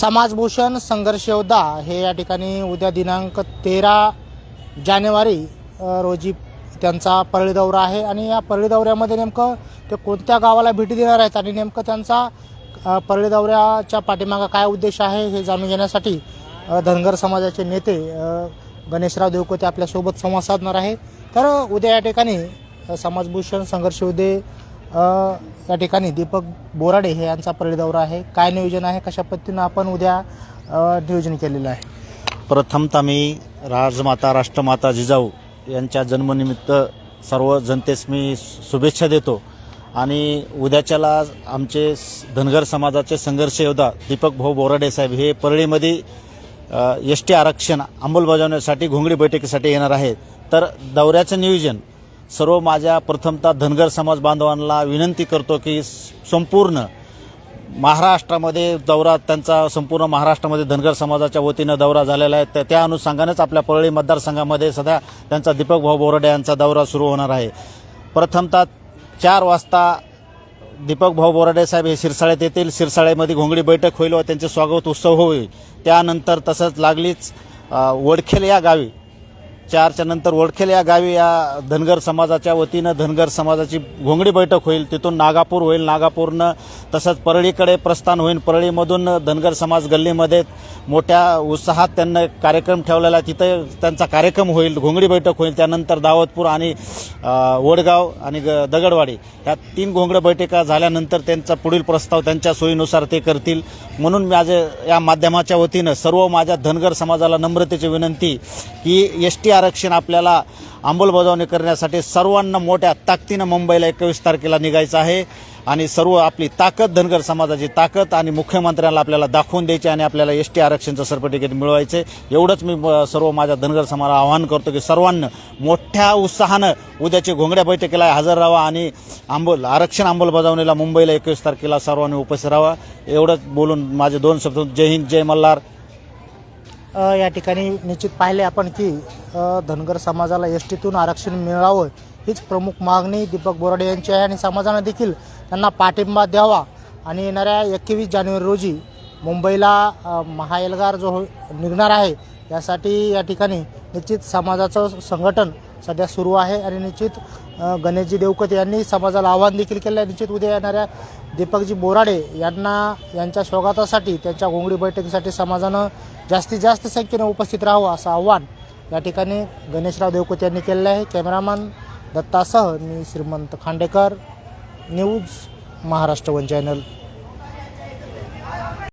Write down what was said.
समाजभूषण संघर्ष योद्धा हे या ठिकाणी उद्या दिनांक तेरा जानेवारी रोजी त्यांचा परळी दौरा आहे. आणि या परळी दौऱ्यामध्ये नेमकं ते कोणत्या गावाला भेटी देणार आहेत आणि नेमकं त्यांचा परळी दौऱ्याच्या पाठीमागं काय उद्देश आहे हे जाणून घेण्यासाठी धनगर समाजाचे नेते गणेशराव देवकोते आपल्यासोबत संवाद साधणार आहे. तर उद्या या ठिकाणी समाजभूषण संघर्ष योद्धे या ठिकाणी दीपक बोराडे हे यांचा परळी दौरा आहे. काय नियोजन आहे? कशा पद्धतीनं आपण उद्या नियोजन केलेलं आहे? प्रथमतः मी राजमाता राष्ट्रमाता जिजाऊ यांच्या जन्मनिमित्त सर्व जनतेस मी शुभेच्छा देतो. आणि उद्याच्याला आमचे धनगर समाजाचे संघर्ष योद्धा दीपक भाऊ बोराडे साहेब हे परळीमध्ये एस टी आरक्षण अंमलबजावण्यासाठी घोंगडी बैठकीसाठी येणार आहेत. तर दौऱ्याचं नियोजन सर्व माझ्या प्रथमतः धनगर समाज बांधवांना विनंती करतो की संपूर्ण महाराष्ट्रामध्ये दौरा त्यांचा संपूर्ण महाराष्ट्रामध्ये धनगर समाजाच्या वतीनं दौरा झालेला आहे. तर त्या अनुषंगानेच आपल्या परळी मतदारसंघामध्ये सध्या त्यांचा दीपक भाऊ बोराडे यांचा दौरा सुरू होणार आहे. प्रथमतः चार वाजता दीपक भाऊ बोराडे साहेब हे शिरसाळ्यात येतील. शिरसाळ्यामध्ये घोंगडी बैठक होईल व त्यांचे स्वागत उत्सव होईल. त्यानंतर तसंच लागलीच वडखेल या गावी चारच्या नंतर वडखेल या गावी या धनगर समाजाच्या वतीनं धनगर समाजाची घोंगडी बैठक होईल. तिथून नागापूर होईल. नागापूरनं तसंच परळीकडे प्रस्थान होईल परळीमधून धनगर समाज गल्लीमध्ये मोठ्या उत्साहात त्यांना कार्यक्रम ठेवलेला आहे. तिथं त्यांचा कार्यक्रम होईल. घोंगडी बैठक होईल. त्यानंतर दावतपूर आणि वडगाव आणि ग- दगडवाडी ह्या तीन घोंगड बैठका झाल्यानंतर त्यांचा पुढील प्रस्ताव त्यांच्या सोयीनुसार ते करतील. म्हणून माझे या माध्यमाच्या वतीनं सर्व माझ्या धनगर समाजाला नम्रतेची विनंती की एस टी आरक्षण आपल्याला अंमलबजावणी करण्यासाठी सर्वांना मोठ्या ताकदीनं मुंबईला एकवीस तारखेला निघायचं आहे. आणि सर्व आपली ताकद धनगर समाजाची ताकद आणि मुख्यमंत्र्यांना आपल्याला दाखवून द्यायची आणि आपल्याला एस टी आरक्षणचं सर्टिफिकेट मिळवायचे. एवढंच मी सर्व माझ्या धनगर समाजाला आवाहन करतो की सर्वांना मोठ्या उत्साहानं उद्याची घोंगड्या बैठकीला हजर राहा आणि आंबोल आरक्षण अंमलबजावणीला मुंबईला एकवीस तारखेला सर्वांनी उपस्थित राहावा. एवढंच बोलून माझे दोन शब्द. जय हिंद जय मल्हार. या ठिकाणी निश्चित पाहिले आपण की धनगर समाजाला एस टीतून आरक्षण मिळावं हीच प्रमुख मागणी दीपक बोराडे यांची आहे. आणि समाजानं देखील त्यांना पाठिंबा द्यावा. आणि येणाऱ्या एकवीस जानेवारी रोजी मुंबईला अ, महाएल्गार जो निघणार आहे यासाठी या ठिकाणी निश्चित समाजाचं संघटन सध्या सुरू आहे आणि निश्चित गणेशजी देवकते यांनी समाजाला आव्हान देखील केलं आहे. निश्चित उद्या येणाऱ्या दीपकजी बोराडे यांना यांच्या स्वागतासाठी त्यांच्या घोंगडी बैठकीसाठी समाजानं जास्तीत जास्त संख्येनं उपस्थित राहावं असं आव्हान या ठिकाणी गणेशराव देवकत यांनी केलेलं आहे. कॅमेरामॅन दत्तासह मी Shrimant Khandekar news Maharashtra one channel.